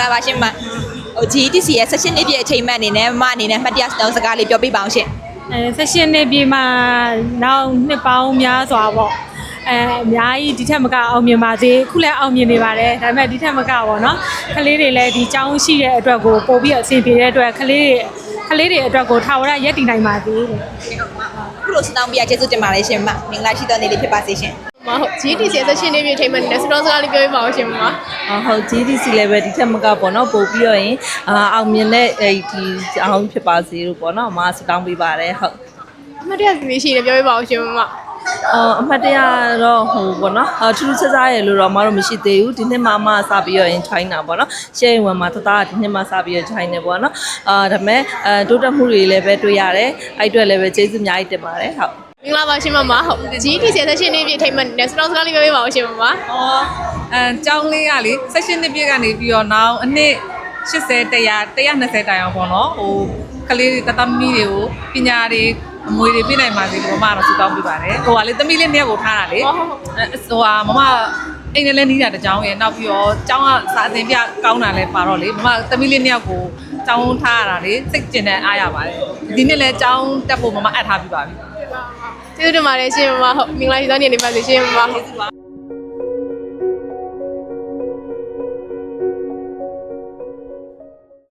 လာပါရှင်မဟို GTC ရဲ့ session နေ့ပြည့်အချိန်မှတ်အနေနဲ့မမအနေနဲ့မှတ်တရစတောင်းစကားလေးပြောပြပါအောင်ရှင်အဲဆက်ရှင်နေပြီမှာနောက်နှစ်ပေါင်းများစွာပေါ့အဲအများကြီးဒီထက်မကအောင်မြင်ပါစေခုလည်းအောင်မြင်နေပါတယ်ဒါပေမဲ့ဒီထက်မကပေါ့နော်ကလေးတွေလည်းဒီចောင်းရှိတဲ့အတွက်ကိုပို့ပြီးအဆင်ပြေတဲ့အတွက်ကလေးတွေကလေးတွေအတွက်ကိုထာဝရရက်တည်နိုင်ပါသေးတယ်ခုလိုစတောင်းပြကျေးဇူးတင်ပါတယ်ရှင်မမင်္ဂလာရှိသောနေ့လေးဖြစ်ပါစေရှင်မဟုတ် GTC ဆက်ရှင်နေပြီထိမှန်နေတဲ့စတောစကားလေးပြောပြပါဦးရှင်မမအ ဟုတ် GDC level ဒီထက်မကပေါ့နော်ပို့ပြီးတော့ရင်အာအောင်မြင်တဲ့အဲဒီအောင်ဖြစ်ပါစေလို့ပေါ့နော်အမဆတောင်းပေးပါတယ်ဟုတ်အမတ်တရစီလေးရှိနေပြောပြပါဦးရှင်မမအော်အမှတ်တရတော့ဟိုပေါ့နော်အထူးထူးခြားခြားရလို့တော့အမတို့မရှိသေးဘူးဒီနှစ်မှမှစပြီးတော့ရင် join တာပေါ့နော်ရှယ်ရင်ဝင်မှာတသားဒီနှစ်မှစပြီးတော့ join နေပေါ့နော်အာဒါပေမဲ့အဲတိုးတက်မှုတွေလည်းပဲတွေ့ရတယ်အဲ့အတွက်လည်းပဲကျေးဇူးအများကြီးတင်ပါတယ်ဟုတ်မင်္ဂလာပါရှင်မမဟုတ် GTC ဆက်ရှင်နေပြီထိမှန်နေတဲ့စတောစကားလေးပြောပြပါဦးရှင်မမ။အော် အဲကျောင်းလေးကလေ session နှစ်ပြည့်ကနေပြီးတော့နောက်အနှစ်80 100 120တိုင်အောင်ပေါ့နော်။ဟိုကလေးတွေတသမီးတွေကိုပညာတွေအမွေတွေပြနိုင်ပါစေလို့မမကတော့ဆုတောင်းပေးပါတယ်။ဟိုကလေသမီးလေးနှစ်ယောက်ကိုထားတာလေ။အဲဟိုကမမအိမ်နဲ့လည်းနီးတာတကြောင်ရယ်နောက်ပြီးတော့ကျောင်းကစာအသင်ပြကောင်းတာလည်းပါတော့လေမမသမီးလေးနှစ်ယောက်ကိုကျောင်းထားရတာလေစိတ်ကျင်တဲ့အားရပါတယ်။ဒီနေ့လည်းကျောင်းတက်ဖို့မမအပ်ထားပြီးပါပြီ။ကျေးဇူးတင်ပါတယ်ရှင်မမဟုတ်မင်္ဂလာရှိသောနေ့နေပါစေရှင်မမဟုတ်